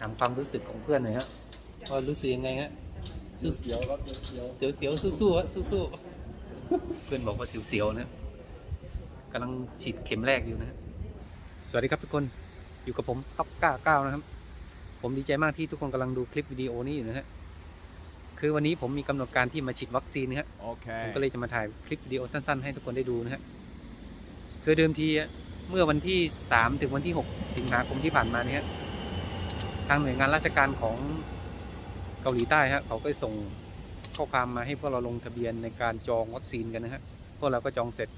ถามความรู้สึกของเพื่อนหน่อยฮะว่ารู้สึกยังไงฮะเสียวครับเสียวเสียวเสียวๆสู้ๆฮะสู้ๆเพื่อนบอกว่าเสียวเสียวๆนะกำลังฉีดเข็มแรกอยู่นะฮะสวัสดีครับทุกคนอยู่กับผมท็อปก้าเก้านะครับ ผมดีใจมากที่ทุกคนกำลังดูคลิปวิดีโอนี้อยู่นะฮะคือวันนี้ผมมีกำหนดการที่มาฉีดวัคซีนนะฮะโอเคผมก็เลยจะมาถ่ายคลิปวิดีโอสั้นๆ ให้ทุกคนได้ดูนะฮะคือเดิมทีอะเมื่อวันที่ 3 ถึงวันที่ 6 สิงหาคมที่ผ่านมาเนี่ย ทางหน่วยงานราชการของเกาหลีใต้ฮะเขาก็ส่งข้อความมาให้พวกเราลงทะเบียนในการจองวัคซีนกันนะฮะพวกเราก็จองเสร็จ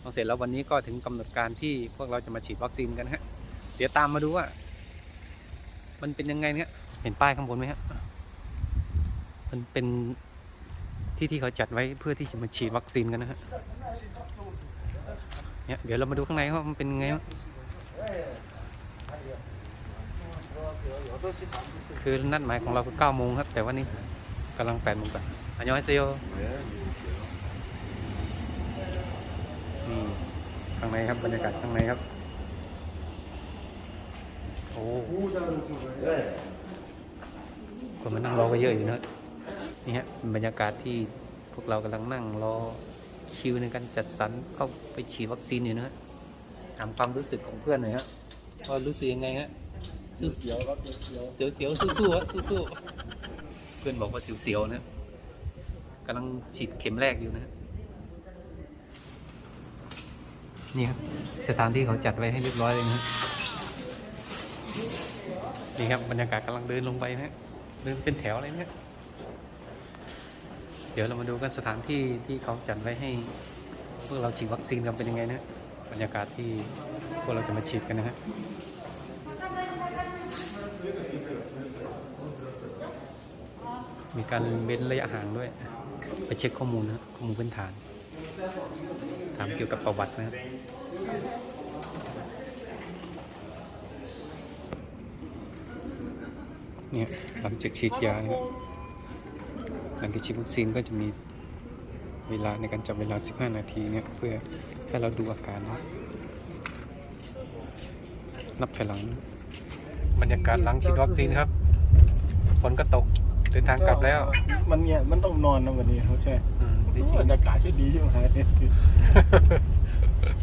จองเสร็จแล้ววันนี้ก็ถึงกำหนดการที่พวกเราจะมาฉีดวัคซีนกันนะฮะเดี๋ยวตามมาดูว่า มันเป็นยังไงเนี่ยเห็นป้ายข้างบนไหมฮะมันเป็นที่ที่เขาจัดไว้เพื่อที่จะมาฉีดวัคซีนกันนะฮะเนี่ยเดี๋ยวเรามาดูข้างในว่ามันเป็นยังไงวะ คือนัดหมายของเราคือ9โมงครับ แต่ว่านี่กำลัง8โมงกว่าอันยองไอเซโยนี่ข้างในครับบรรยากาศข้างในครับ โอ้คนมานั่งรอก็เยอะอยู่นะนี่ฮะบรรยากาศที่พวกเรากำลังนั่งรอคิวในการจัดสรรเข้าไปฉีดวัคซีนอยู่นะฮะถามความรู้สึกของเพื่อนหน่อยฮะว่ารู้สึกยังไงฮะ เสียวครับเสียวเสียวเสียวๆสู้ๆฮะสู้ๆเพื่อนบอกว่าเสียวเสียวๆนะกำลังฉีดเข็มแรกอยู่นะนี่ครับสถานที่เขาจัดไว้ให้เรียบร้อยเลยนะนี่ครับบรรยากาศกำลังเดินลงไปนะเดินเป็นแถวเลยนะฮะเดี๋ยวเรามาดูกันสถานที่ที่เขาจัดไว้ให้ พวกเราฉีดวัคซีนกันเป็นยังไงนะบรรยากาศที่พวกเราจะมาฉีดกันนะฮะ มีการเว้นระยะห่างด้วย ไปเช็คข้อมูลนะข้อมูลพื้นฐาน ถามเกี่ยวกับประวัตินะครับเนี่ยหลังจากฉีดยานะครับหลังจากฉีดวัคซีนก็จะมีเวลาในการจับเวลา 15 นาทีเนี่ยเพื่อให้เราดูอาการนะนับถอยหลัง บรรยากาศหลังฉีดวัคซีนครับฝนก็ตกเดินทางกลับแล้ว มันเนี่ยมันต้องนอนนะวันนี้เขาใช่อืมดีจริงบรรยากาศช่ดีใช่ไหม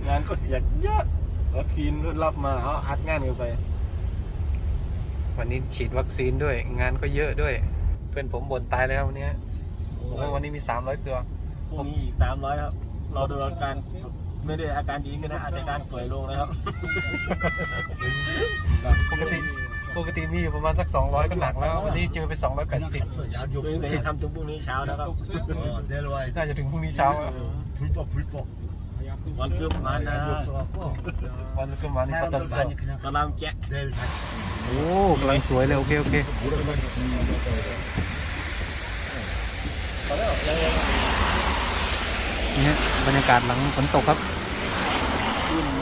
งานก็เสียเยอะวัคซีนก็รับมาเอาอัดงานกันไป วันนี้ฉีดวัคซีนด้วย งานก็เยอะด้วย เพื่อนผมบ่นตายแล้ววันนี้บอกว่าวันนี้มี300ตัวพรุ่งนี้อีกสามร้อยครับรอดูอาการไม่ได้อาการดีขึ้นนะอาจจะการป่วยลงนะครับปกติ ปกติมีอยู่ประมาณสัก 200 ก็หนักแล้ว วันนี้เจอไป 280 เดี๋ยวทำถึงพรุ่งนี้เช้านะครับ น่าจะถึงพรุ่งนี้เช้าอะ 불법 불법 วันเริ่มมานะ 없어갖고 วันก็มานี่ปัตตาส 많이 그냥 กำลังแจ็ค 내일 다 โอ้กำลังสวยเลย โอเค โอเค นี่ฮะบรรยากาศหลังฝนตกครับ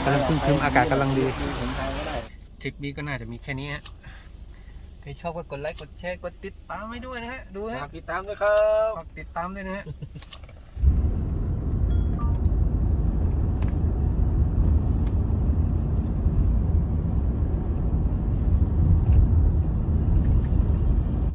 กำลังครึ้มๆอากาศกำลังดี ผมไทยก็ได้ ทริปนี้ก็น่าจะมีแค่นี้ฮะใค รชอบก็กดไลค์กดแชร์กดติดตามให้ด้วยนะฮะดูฮะฝากติดตามด้วยครับ ฝากติดตามด้วยนะฮะ